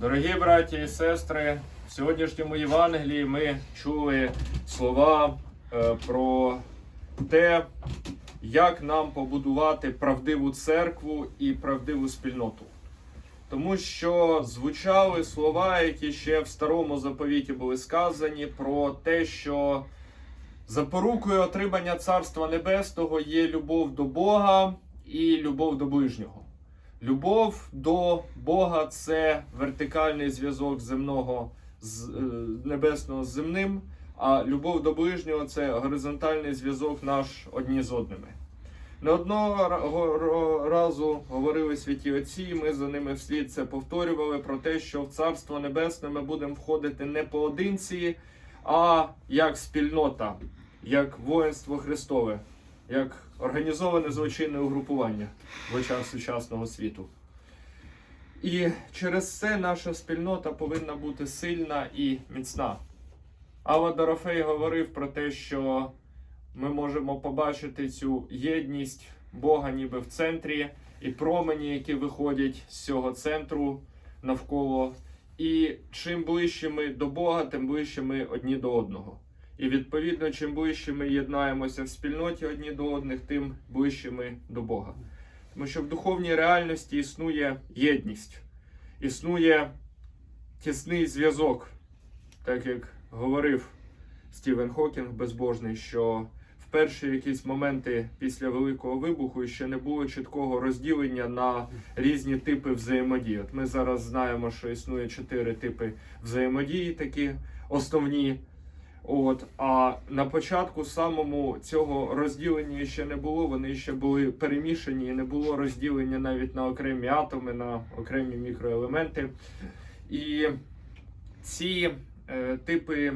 Дорогі браті і сестри, в сьогоднішньому Євангелії ми чули слова е, про те, як нам побудувати правдиву церкву і правдиву спільноту. Тому що звучали слова, які ще в старому заповіті були сказані, про те, що запорукою отримання Царства Небесного є любов до Бога і любов до ближнього. Любов до Бога це вертикальний зв'язок земного з е, небесного з земним, а любов до ближнього це горизонтальний зв'язок наш одні з одними. Не одного разу говорили святі отці, і ми за ними вслід це повторювали про те, що в Царство Небесне ми будемо входити не поодинці, а як спільнота, як воїнство Христове, як організоване злочинне угрупування в очах сучасного світу. І через це наша спільнота повинна бути сильна і міцна. Ава Дорофей говорив про те, що ми можемо побачити цю єдність Бога ніби в центрі, і промені, які виходять з цього центру навколо. І чим ближче ми до Бога, тим ближче ми одні до одного. І відповідно, чим ближче ми єднаємося в спільноті одні до одних, тим ближче ми до Бога. Тому що в духовній реальності існує єдність, існує тісний зв'язок, так як говорив Стівен Хокінг безбожний, що в перші якісь моменти після Великого вибуху ще не було чіткого розділення на різні типи взаємодії. От ми зараз знаємо, що існує чотири типи взаємодії, такі основні. От, а на початку самому цього розділення ще не було. Вони ще були перемішані, і не було розділення навіть на окремі атоми, на окремі мікроелементи. І ці е, типи,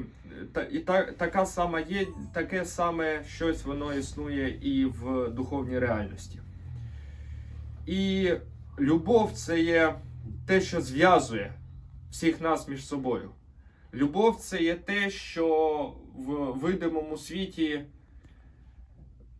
та, і та, така сама є, таке саме щось воно існує і в духовній реальності. І любов це є те, що зв'язує всіх нас між собою. Любов це є те, що в видимому світі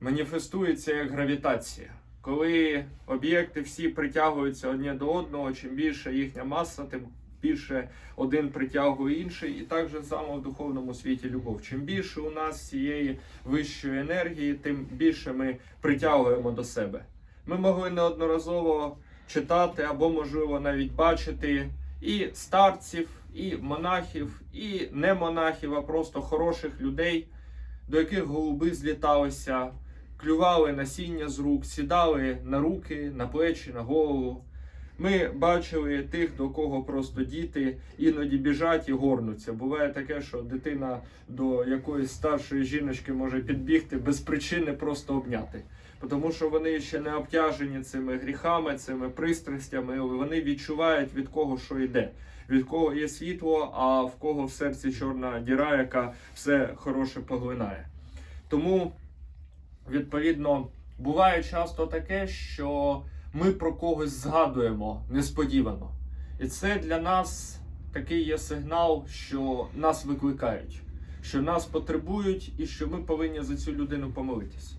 маніфестується як гравітація. Коли об'єкти всі притягуються одне до одного, чим більше їхня маса, тим більше один притягує інший, і так же само в духовному світі любов. Чим більше у нас цієї вищої енергії, тим більше ми притягуємо до себе. Ми могли неодноразово читати або, можливо, навіть бачити і старців, і монахів, і не монахів, а просто хороших людей, до яких голуби зліталися, клювали насіння з рук, сідали на руки, на плечі, на голову. Ми бачили тих, до кого просто діти іноді біжать і горнуться. Буває таке, що дитина до якоїсь старшої жіночки може підбігти без причини просто обняти. Тому що вони ще не обтяжені цими гріхами, цими пристрастями. Вони відчувають від кого що йде, від кого є світло, а в кого в серці чорна діра, яка все хороше поглинає. Тому, відповідно, буває часто таке, що ми про когось згадуємо несподівано. І це для нас такий є сигнал, що нас викликають, що нас потребують і що ми повинні за цю людину помолитися.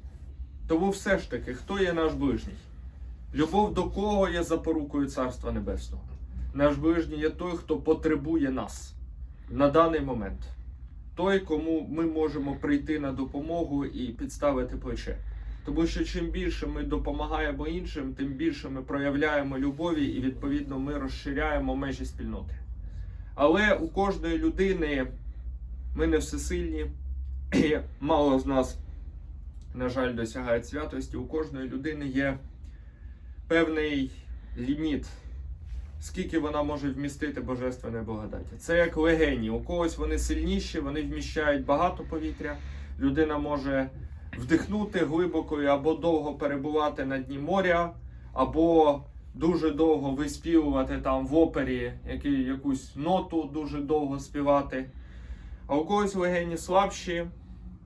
Тому все ж таки, хто є наш ближній? Любов до кого є запорукою Царства Небесного? Наш ближній є той, хто потребує нас на даний момент. Той, кому ми можемо прийти на допомогу і підставити плече. Тому що чим більше ми допомагаємо іншим, тим більше ми проявляємо любові і відповідно ми розширяємо межі спільноти. Але у кожної людини ми не всесильні, і мало з нас на жаль, досягають святості, у кожної людини є певний ліміт, скільки вона може вмістити божественної благодаті. Це як легені. У когось вони сильніші, вони вміщають багато повітря. Людина може вдихнути глибоко або довго перебувати на дні моря, або дуже довго виспівувати там в опері які, якусь ноту дуже довго співати. А у когось легені слабші,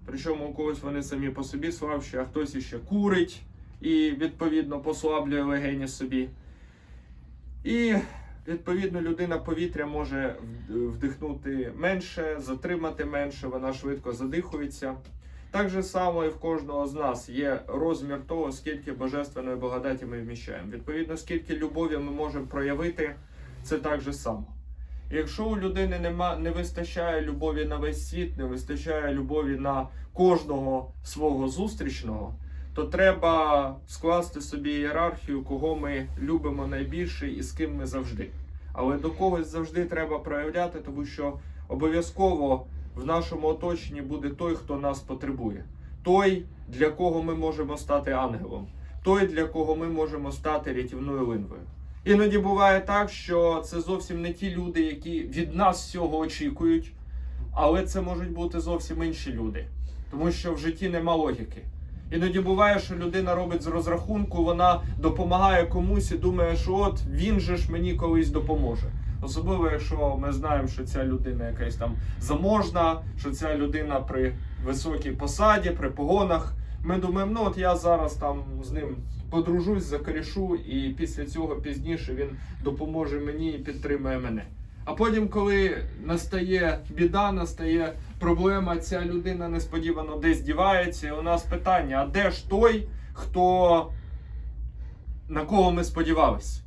Причому у когось вони самі по собі слабші, а хтось іще курить і відповідно послаблює легені собі. І відповідно людина повітря може вдихнути менше, затримати менше, вона швидко задихується. Так же само і в кожного з нас є розмір того, скільки божественної благодаті ми вміщаємо. Відповідно, скільки любові ми можемо проявити, це так же само. Якщо у людини нема, не вистачає любові на весь світ, не вистачає любові на кожного свого зустрічного, то треба скласти собі ієрархію, кого ми любимо найбільше і з ким ми завжди. Але до когось завжди треба проявляти, тому що обов'язково в нашому оточенні буде той, хто нас потребує, той, для кого ми можемо стати ангелом, той, для кого ми можемо стати рятівною линвою. Іноді буває так, що це зовсім не ті люди, які від нас всього очікують, але це можуть бути зовсім інші люди, тому що в житті нема логіки. Іноді буває, що людина робить з розрахунку, вона допомагає комусь і думає, що от він же ж мені колись допоможе. Особливо, якщо ми знаємо, що ця людина якась там заможна, що ця людина при високій посаді, при погонах. Ми думаємо, ну от я зараз там з ним подружусь, закорішу, і після цього пізніше він допоможе мені і підтримає мене. А потім, коли настає біда, настає проблема, ця людина несподівано десь дівається, і у нас питання: а де ж той, хто на кого ми сподівалися?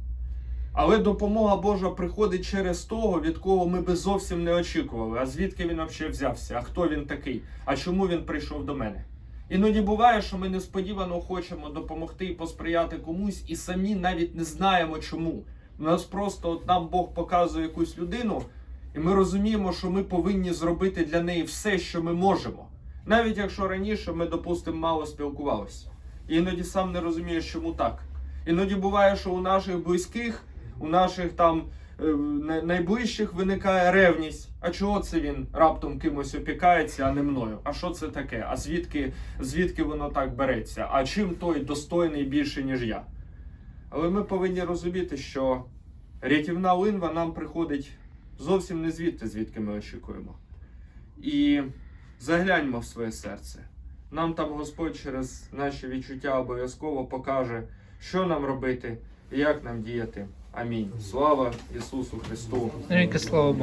Але допомога Божа приходить через того, від кого ми би зовсім не очікували. А звідки він взагалі взявся? А хто він такий? А чому він прийшов до мене? Іноді буває, що ми несподівано хочемо допомогти і посприяти комусь, і самі навіть не знаємо чому. У нас просто от нам Бог показує якусь людину, і ми розуміємо, що ми повинні зробити для неї все, що ми можемо. Навіть якщо раніше ми, допустимо, мало спілкувалися. І іноді сам не розумієш, чому так. Іноді буває, що у наших близьких, у наших там е, найближчих виникає ревність. А чого це він раптом кимось опікається, а не мною? А що це таке? А звідки, звідки воно так береться? А чим той достойний більше, ніж я? Але ми повинні розуміти, що рятівна линва нам приходить зовсім не звідти, звідки ми очікуємо. І загляньмо в своє серце. Нам там Господь через наші відчуття обов'язково покаже, що нам робити і як нам діяти. Амінь. Слава Ісусу Христу! Слава Богу.